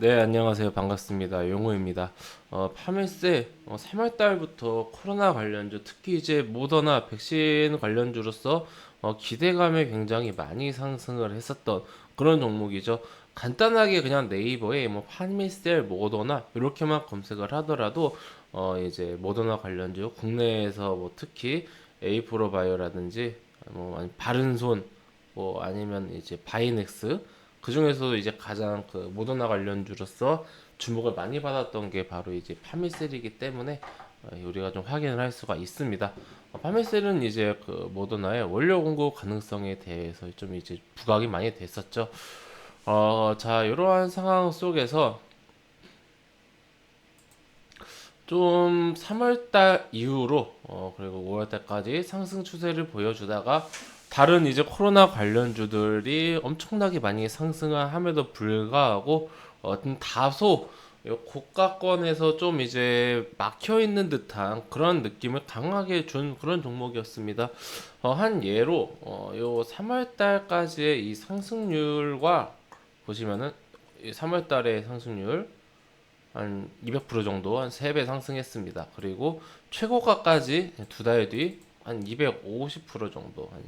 네, 안녕하세요. 반갑습니다. 용호입니다. 어, 파밀세 어, 3월 달부터 코로나 관련주, 특히 이제 모더나 백신 관련주로서 어, 기대감에 굉장히 많이 상승을 했었던 그런 종목이죠. 간단하게 그냥 네이버에 뭐 파밀셀, 모더나 이렇게만 검색을 하더라도 어, 이제 모더나 관련주 국내에서 뭐 특히 에이프로바이오라든지 뭐 바른손 뭐 아니면 이제 바이넥스 그 중에서도 이제 가장 그 모더나 관련주로서 주목을 많이 받았던 게 바로 이제 파밀셀이기 때문에 어, 우리가 좀 확인을 할 수가 있습니다. 어, 파밀셀은 이제 그 모더나의 원료 공급 가능성에 대해서 좀 이제 부각이 많이 됐었죠. 어, 자, 이러한 상황 속에서 좀 3월달 이후로 어, 그리고 5월달까지 상승 추세를 보여주다가 다른 이제 코로나 관련주들이 엄청나게 많이 상승함에도 불구하고 어, 좀 다소 요 고가권에서 좀 이제 막혀 있는 듯한 그런 느낌을 강하게 준 그런 종목이었습니다. 어, 한 예로 어, 요 3월 달까지의 이 상승률과 보시면은 3월 달의 상승률 한 200% 정도 한 3배 상승했습니다. 그리고 최고가까지 두 달 뒤 한 250% 정도 한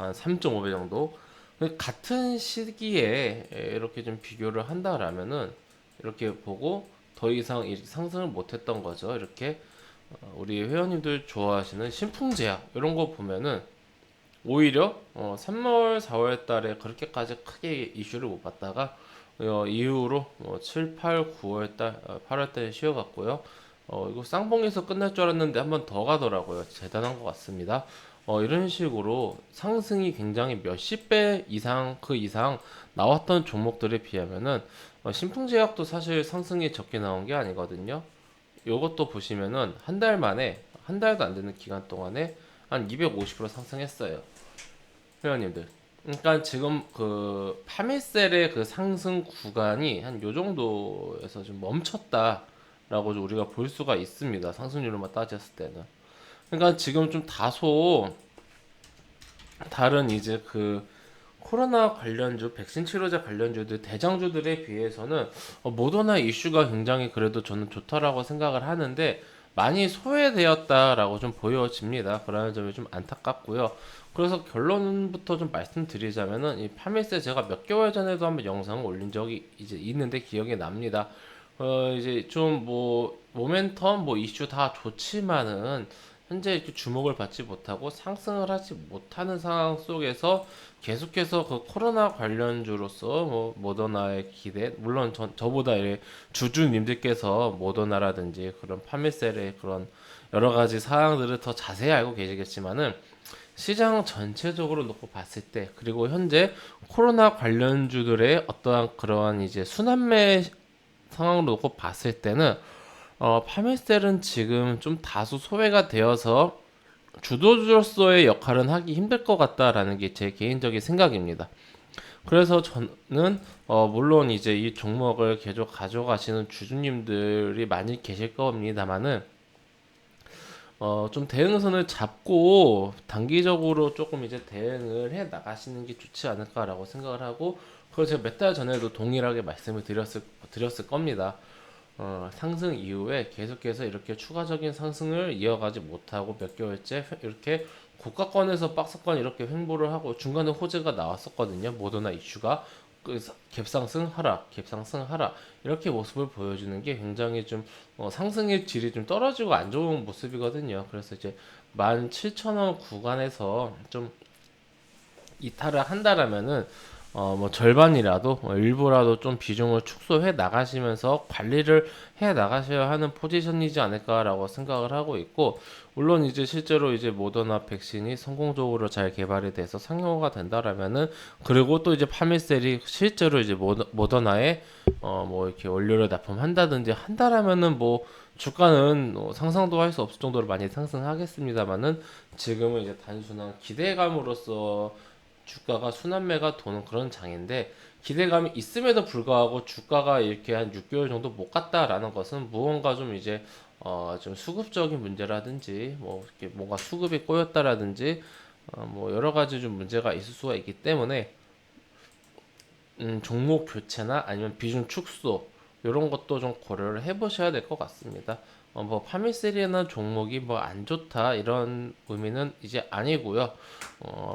한 3.5배 정도. 같은 시기에 이렇게 좀 비교를 한다라면은 이렇게 보고 더 이상 상승을 못했던 거죠. 이렇게 어, 우리 회원님들 좋아하시는 신풍제약 이런 거 보면은 오히려 어 3월, 4월 달에 그렇게까지 크게 이슈를 못 받다가 어 이후로 뭐 7, 8, 9월 달, 8월 어, 달에 쉬어갔고요. 어 이거 쌍봉에서 끝날 줄 알았는데 한 번 더 가더라고요. 대단한 것 같습니다. 어, 이런 식으로 상승이 굉장히 몇십 배 이상 그 이상 나왔던 종목들에 비하면은 어, 신풍제약도 사실 상승이 적게 나온 게 아니거든요. 요것도 보시면은 한 달 만에 한 달도 안 되는 기간 동안에 한 250% 상승했어요. 회원님들. 그러니까 지금 그 파밀셀의 그 상승 구간이 한 요 정도에서 좀 멈췄다라고 우리가 볼 수가 있습니다. 상승률로만 따졌을 때는. 그러니까 지금 좀 다소 다른 이제 그 코로나 관련주, 백신 치료제 관련주들 대장주들에 비해서는 어, 모더나 이슈가 굉장히 그래도 저는 좋다라고 생각을 하는데 많이 소외되었다라고 좀 보여집니다. 그러는 점이 좀 안타깝고요. 그래서 결론부터 좀 말씀드리자면은 이 파밀세 제가 몇 개월 전에도 한번 영상을 올린 적이 이제 있는데 기억이 납니다. 어 이제 좀 뭐 모멘텀 뭐 이슈 다 좋지만은 현재 이렇게 주목을 받지 못하고 상승을 하지 못하는 상황 속에서 계속해서 그 코로나 관련주로서 뭐 모더나의 기대 물론 저, 저보다 주주님들께서 모더나라든지 그런 파밀셀의 그런 여러 가지 사항들을 더 자세히 알고 계시겠지만은 시장 전체적으로 놓고 봤을 때 그리고 현재 코로나 관련주들의 어떠한 그러한 이제 순환매 상황으로 놓고 봤을 때는 어, 파밀셀은 지금 좀 다소 소외가 되어서 주도주로서의 역할은 하기 힘들 것 같다라는 게 제 개인적인 생각입니다. 그래서 저는 어, 물론 이제 이 종목을 계속 가져가시는 주주님들이 많이 계실 겁니다만은 어, 좀 대응선을 잡고 단기적으로 조금 이제 대응을 해 나가시는 게 좋지 않을까라고 생각을 하고 그걸 제가 몇 달 전에도 동일하게 말씀을 드렸을 드렸을 겁니다. 어, 상승 이후에 계속해서 이렇게 추가적인 상승을 이어가지 못하고 몇 개월째 이렇게 고가권에서 박스권 이렇게 횡보를 하고 중간에 호재가 나왔었거든요. 모더나 이슈가 그 갭상승 하락, 갭상승 하락 이렇게 모습을 보여주는 게 굉장히 좀 어, 상승의 질이 좀 떨어지고 안 좋은 모습이거든요. 그래서 이제 17,000원 구간에서 좀 이탈을 한다라면은 어, 뭐 절반이라도 뭐 일부라도 좀 비중을 축소해 나가시면서 관리를 해 나가셔야 하는 포지션이지 않을까라고 생각을 하고 있고 물론 이제 실제로 이제 모더나 백신이 성공적으로 잘 개발이 돼서 상용화가 된다라면은 그리고 또 이제 파밀셀이 실제로 이제 모더, 모더나에 어 뭐 이렇게 원료를 납품한다든지 한다라면은 뭐 주가는 뭐 상상도 할 수 없을 정도로 많이 상승하겠습니다만은 지금은 이제 단순한 기대감으로서 주가가 순환매가 도는 그런 장인데 기대감이 있음에도 불구하고 주가가 이렇게 한 6개월 정도 못 갔다라는 것은 무언가 좀 이제 어 좀 수급적인 문제라든지 뭐 이렇게 뭔가 수급이 꼬였다라든지 어 뭐 여러 가지 좀 문제가 있을 수가 있기 때문에 음, 종목 교체나 아니면 비중 축소 이런 것도 좀 고려를 해보셔야 될 것 같습니다. 어, 뭐 파미셀이라는 종목이 뭐 안 좋다 이런 의미는 이제 아니고요. 어,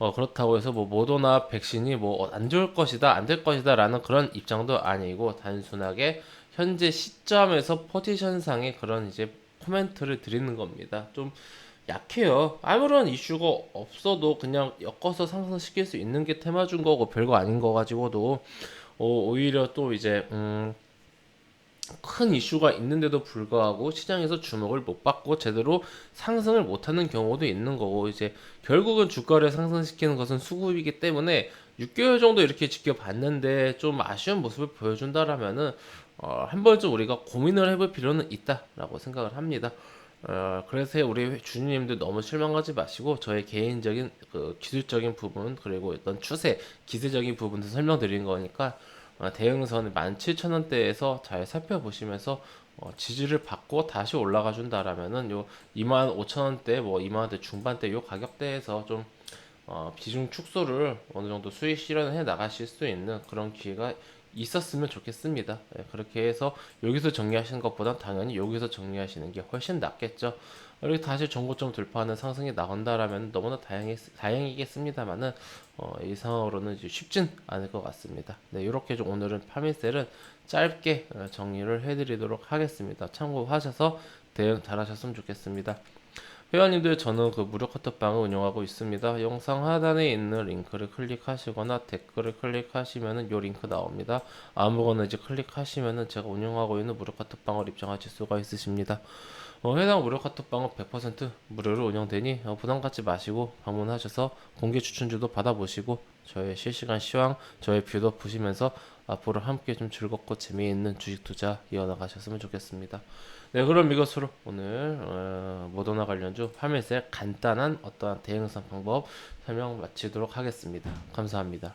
어, 그렇다고 해서 뭐 모더나 백신이 뭐 안 좋을 것이다, 안 될 것이다 라는 그런 입장도 아니고 단순하게 현재 시점에서 포지션상의 그런 이제 코멘트를 드리는 겁니다. 좀 약해요. 아무런 이슈가 없어도 그냥 엮어서 상승시킬 수 있는 게 테마준 거고 별거 아닌 거 가지고도 어, 오히려 또 이제 음, 큰 이슈가 있는데도 불구하고 시장에서 주목을 못 받고 제대로 상승을 못하는 경우도 있는 거고 이제 결국은 주가를 상승시키는 것은 수급이기 때문에 6개월 정도 이렇게 지켜봤는데 좀 아쉬운 모습을 보여준다라면은 어, 한 번쯤 우리가 고민을 해볼 필요는 있다라고 생각을 합니다. 어, 그래서 우리 주님들 너무 실망하지 마시고 저의 개인적인 그 기술적인 부분 그리고 어떤 추세 기세적인 부분도 설명드린 거니까 어, 대응선 17,000원대에서 잘 살펴보시면서 어, 지지를 받고 다시 올라가 준다라면은 요 25,000원대 뭐 2만원대 중반대 요 가격대에서 좀 어, 비중 축소를 어느 정도 수익 실현해 나가실 수 있는 그런 기회가 있었으면 좋겠습니다. 예, 그렇게 해서 여기서 정리하시는 것보다 당연히 여기서 정리하시는 게 훨씬 낫겠죠. 이렇게 다시 정고점 돌파하는 상승이 나온다라면 너무나 다행이, 다행이겠습니다만은 어, 이 상황으로는 이제 쉽진 않을 것 같습니다. 네, 이렇게 좀 오늘은 파밀셀은 짧게 어, 정리를 해드리도록 하겠습니다. 참고하셔서 대응 잘하셨으면 좋겠습니다. 회원님들 저는 그 무료 카톡방을 운영하고 있습니다. 영상 하단에 있는 링크를 클릭하시거나 댓글을 클릭하시면은 요 링크 나옵니다. 아무거나 이제 클릭하시면은 제가 운영하고 있는 무료 카톡방을 입장하실 수가 있으십니다. 어, 해당 무료 카톡방은 100% 무료로 운영되니 어, 부담 갖지 마시고 방문하셔서 공개 추천주도 받아보시고 저의 실시간 시황, 저의 뷰도 보시면서 앞으로 함께 좀 즐겁고 재미있는 주식 투자 이어나가셨으면 좋겠습니다. 네, 그럼 이것으로 오늘 어, 모더나 관련주 파밀셀 간단한 어떠한 대응선 방법 설명 마치도록 하겠습니다. 감사합니다.